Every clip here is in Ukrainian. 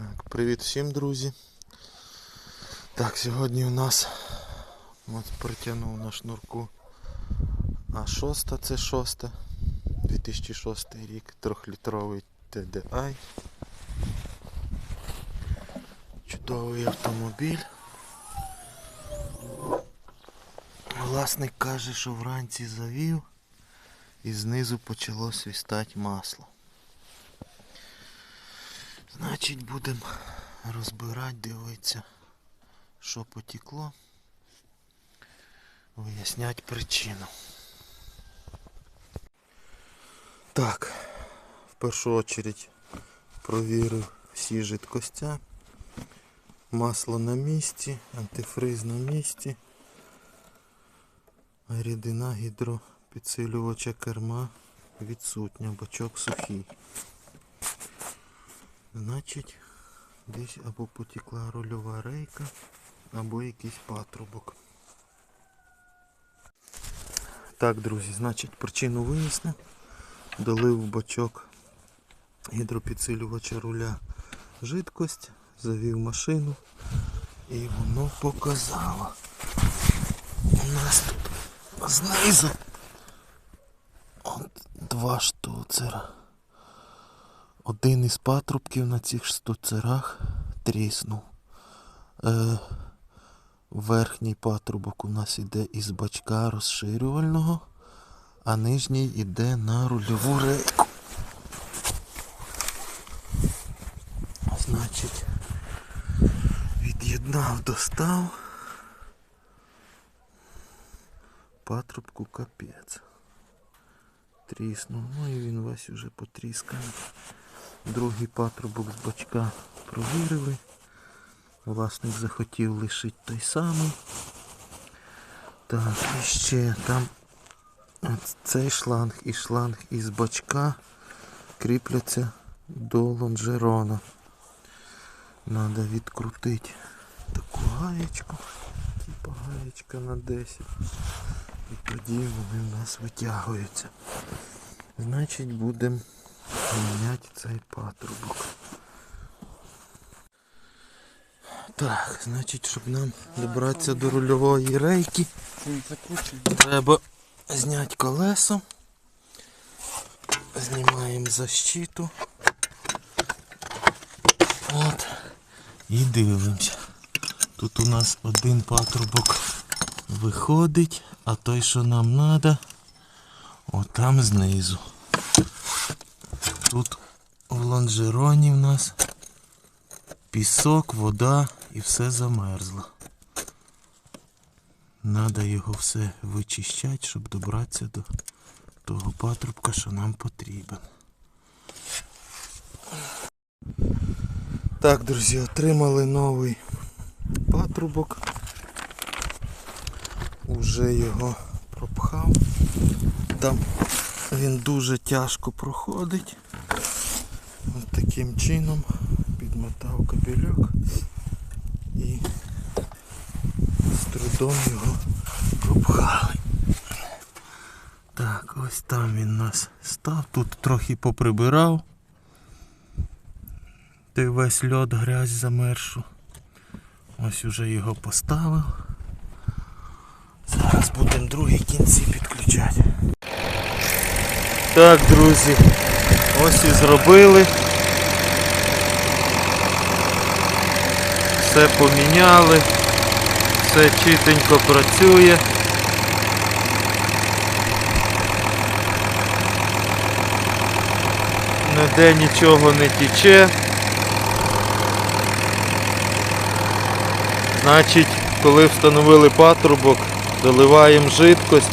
Так, привіт всім, друзі. Так, сьогодні у нас от притягнув на шнурку А6, це 6, 2006 рік, 3-літровий TDI. Чудовий автомобіль. Власник каже, що вранці завів і знизу почало свістати масло. Значить будемо розбирати, дивитися, що потекло, виясняти причину. Так, в першу очередь провірив всі жидкостя. Масло на місці, антифриз на місці. Рідина гідропідсилювача керма відсутня, бачок сухий. Значить, десь або потекла рульова рейка, або якийсь патрубок. Так, друзі, значить причину вияснив. Долив в бачок гідропідсилювача руля жидкость, завів машину і воно показало. У нас тут знизу от два штуцера. Один із патрубків на цих штуцерах тріснув. Е, верхній патрубок у нас іде із бачка розширювального, а нижній іде на рульову рейку. Значить, від'єднав, достав. Патрубку капець. Тріснув. Ну і він весь уже потрісканий. Другий патрубок з бачка провірили. Власник захотів лишити той самий. Так, і ще там цей шланг і шланг із бачка кріпляться до лонжерона. Надо відкрутити таку гаєчку. Типа гаєчка на 10. І тоді вони в нас витягуються. Значить будемо міняти цей патрубок. Так, значить, щоб нам добратися до рульової рейки, треба зняти колесо. Знімаємо защиту. От. І дивимося. Тут у нас один патрубок виходить, а той, що нам треба, отам знизу. Тут в лонжероні в нас пісок, вода і все замерзло. Надо його все вичищати, щоб добратися до того патрубка, що нам потрібен. Так, друзі, отримали новий патрубок. Уже його пропхав. Там він дуже тяжко проходить. Ось таким чином підмотав кабельок і з трудом його пропхали. Так, ось там він нас став. Тут трохи поприбирав. Той весь льод грязь замершу. Ось уже його поставив. Зараз будемо другі кінці підключати. Так, друзі, ось і зробили. Все поміняли, все чітенько працює. Ніде нічого не тіче. Значить, коли встановили патрубок, доливаємо жидкость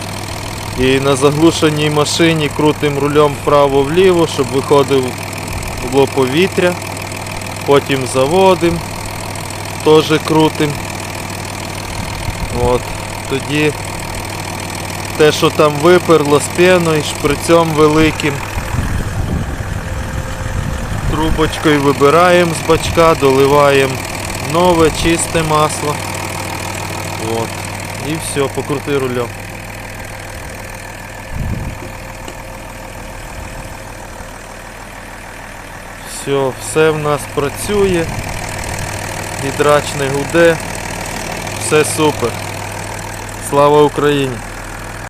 і на заглушеній машині крутим рулем вправо-вліво, щоб виходило повітря. Потім заводимо, теж крутим. От. Тоді те, що там виперло з пеною, шприцем великим. Трубочкою вибираємо з бачка, доливаємо нове чисте масло. От. І все, покрути рулем. Все, все в нас працює. Гідрач не гуде. Все супер. Слава Україні!